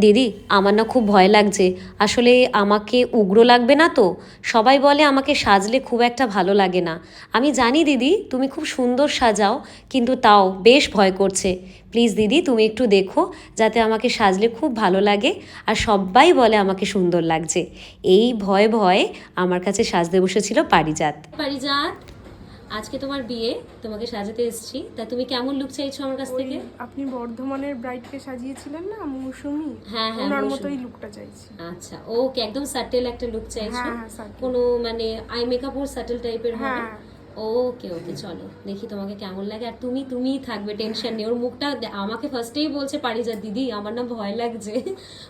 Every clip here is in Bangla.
দিদি, আমার না খুব ভয় লাগছে। আসলে আমাকে উগ্র লাগবে না তো? সবাই বলে আমাকে সাজলে খুব একটা ভালো লাগে না। আমি জানি দিদি, তুমি খুব সুন্দর সাজাও, কিন্তু তাও বেশ ভয় করছে। প্লিজ দিদি, তুমি একটু দেখো, যাতে আমাকে সাজলে খুব ভালো লাগে, আর সবাই বলে আমাকে সুন্দর লাগছে। এই ভয় ভয়ে আমার কাছে সাজতে বসেছিল পারিজাত। পারিজাত? আজকে তোমার বিয়ে তোমাকে সাজাতে এসেছি। তা তুমি কেমন লুক চাইছো আমার কাছ থেকে? আপনি বর্ধমানের ব্রাইডকে সাজিয়েছিলেন না মৌসুমি? হ্যাঁ, হ্যাঁ, ওনার মতোই লুকটা চাইছি। আচ্ছা ওকে একদম সাটেল একটা লুক চাইছো। হ্যাঁ, হ্যাঁ, কোনো মানে আই মেকআপ ওর সাটেল টাইপের হবে? হ্যাঁ। ওকে ওকে চলো দেখি তোমাকে কেমন লাগে। আর তুমি তুমিই থাকবে টেনশন নেই। ওর মুখটা আমাকে ফার্স্টেই বলছে পারিজাত দিদি আমার না ভয় লাগছে।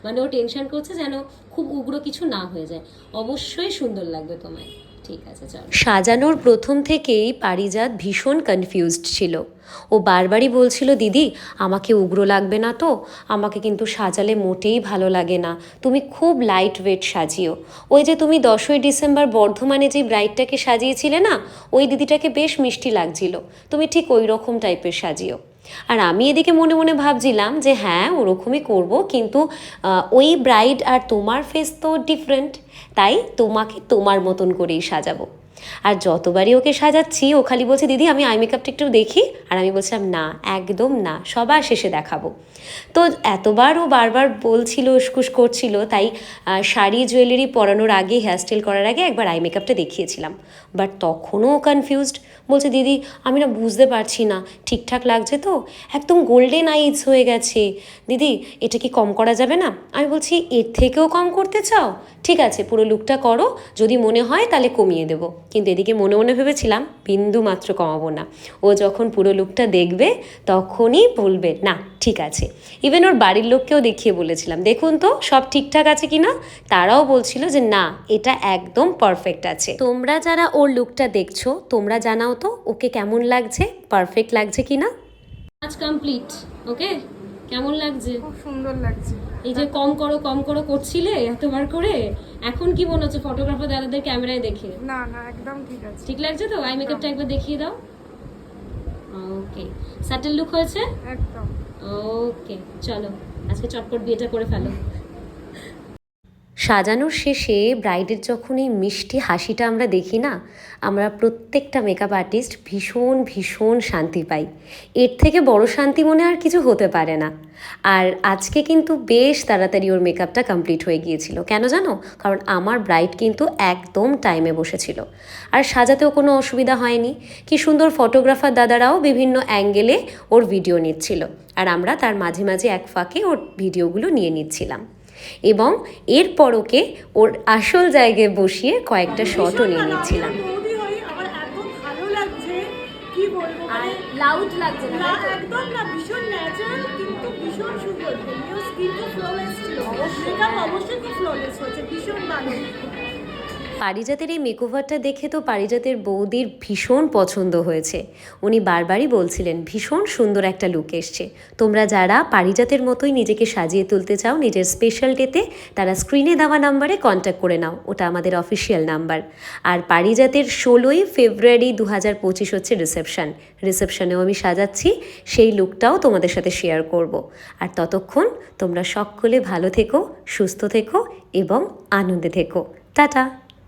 মানে ও টেনশন করছে যেন খুব উগ্র কিছু না হয়ে যায়। অবশ্যই সুন্দর লাগবে তোমায়। ঠিক আছে সাজানোর প্রথম থেকেই পারিজাত ভীষণ কনফিউজড ছিল। ও বারবারই বলছিল, দিদি, আমাকে উগ্র লাগবে না তো? আমাকে কিন্তু সাজালে মোটেই ভালো লাগে না। তুমি খুব লাইট ওয়েট সাজিও। ওই যে তুমি দশই ডিসেম্বর বর্ধমানে যে ব্রাইডটাকে সাজিয়েছিলে না, ওই দিদিটাকে বেশ মিষ্টি লাগছিল। তুমি ঠিক ওই রকম টাইপের সাজিও। আর আমি এদিকে মনে মনে ভাবছিলাম যে হ্যাঁ ওরকমই করব, কিন্তু ওই ব্রাইড আর তোমার ফেস তো ডিফারেন্ট তাই তোমাকে তোমার মতন করেই সাজাবো। আর যতবারই ওকে সাজাচ্ছি, ও খালি বলছে, দিদি, আমি আই মেকআপটা একটু দেখি। আর আমি বলছিলাম, না, একদম না, সবার শেষে দেখাবো। তো এতবার ও বারবার বলছিল, উসকুস করছিল, তাই শাড়ি জুয়েলারি পরানোর আগে হেয়ারস্টাইল করার আগে একবার আই মেকআপটা দেখিয়েছিলাম। বাট তখনও ও কনফিউজড বলছে, দিদি, আমি না বুঝতে পারছি না, ঠিকঠাক লাগছে তো? একদম গোল্ডেন আইজ হয়ে গেছে। দিদি, এটা কি কম করা যাবে না? আমি বলছি, এর থেকেও কম করতে চাও? ঠিক আছে, পুরো লুকটা করো, যদি মনে হয় তাহলে কমিয়ে দেবো। কিন্তু এদিকে মনে মনে ভেবেছিলাম বিন্দু মাত্র কমাবো না। ও যখন পুরো লুকটা দেখবে, তখনই বলবে, না, ঠিক আছে। ইভেন ওর বাড়ির লোককেও দেখিয়ে বলেছিলাম, দেখুন তো, সব ঠিকঠাক আছে কি না তারাও বলছিল যে, না, এটা একদম পারফেক্ট আছে। তোমরা যারা ওর লুকটা দেখছ, তোমরা জানাও তো ওকে কেমন লাগছে পারফেক্ট লাগছে কি না কাজ কমপ্লিট ওকে কেমন লাগছে? খুব সুন্দর লাগছে। এই যে কম করো কম করো করছিলে এতবার করে এখন কি মনে হচ্ছে ফটোগ্রাফার দাদাদের ক্যামেরায় দেখে? না না একদম ঠিক আছে। ঠিক লাগছে তো? আই মেকআপটা একবার দেখিয়ে দাও। ওকে স্যাটেল লুক হয়েছে? একদম। ওকে চলো। আজকে চটপট বিয়েটা করে ফেলো। সাজানোর শেষে ব্রাইডের যখন এই মিষ্টি হাসিটা আমরা দেখি না, আমরা প্রত্যেকটা মেকআপ আর্টিস্ট ভীষণ ভীষণ শান্তি পাই। এর থেকে বড় শান্তি মনে আর কিছু হতে পারে না। আর আজকে কিন্তু বেশ তাড়াতাড়ি ওর মেকআপটা কমপ্লিট হয়ে গিয়েছিল। কেন জানো? কারণ আমার ব্রাইড কিন্তু একদম টাইমে বসেছিল। আর সাজাতেও কোনো অসুবিধা হয়নি। কি সুন্দর ফটোগ্রাফার দাদারাও বিভিন্ন অ্যাঙ্গেলে ওর ভিডিও নিচ্ছিল। আর আমরা তার মাঝে মাঝে এক ফাঁকে ওর ভিডিওগুলো নিয়ে নিচ্ছিলাম। এবং এরপর ওকে ওর আসল জায়গায় বসিয়ে কয়েকটা শটও নিয়ে নিচ্ছিলাম বৌদি আমার এত ভালো লাগছে কি বলব মানে লাউড লাগছে না একদম না ভীষণ ন্যাচারাল কিন্তু ভীষণ সুন্দর। এমনিও স্কিন তো ফ্লোলেস ছিল। মেকআপ অবশ্যই খুব ফ্লোলেস হয়েছে ভীষণ ভালো। পারিজাতের এই মেকওভারটা দেখে তো পারিজাতের বৌদির ভীষণ পছন্দ হয়েছে। উনি বারবারই বলছিলেন, ভীষণ সুন্দর একটা লুক এসছে। তোমরা যারা পারিজাতের মতোই নিজেকে সাজিয়ে তুলতে চাও, নিজের স্পেশাল ডেতে তারা স্ক্রিনে দেওয়া নাম্বারে কন্ট্যাক্ট করে নাও। ওটা আমাদের অফিসিয়াল নাম্বার। আর পারিজাতের ষোলোই ফেব্রুয়ারি দু হাজার পঁচিশ হচ্ছে রিসেপশন রিসেপশনেও আমি সাজাচ্ছি, সেই লুকটাও তোমাদের সাথে শেয়ার করব। আর ততক্ষণ তোমরা সকলে ভালো থেকো, সুস্থ থেকো এবং আনন্দে থেকো। টাটা!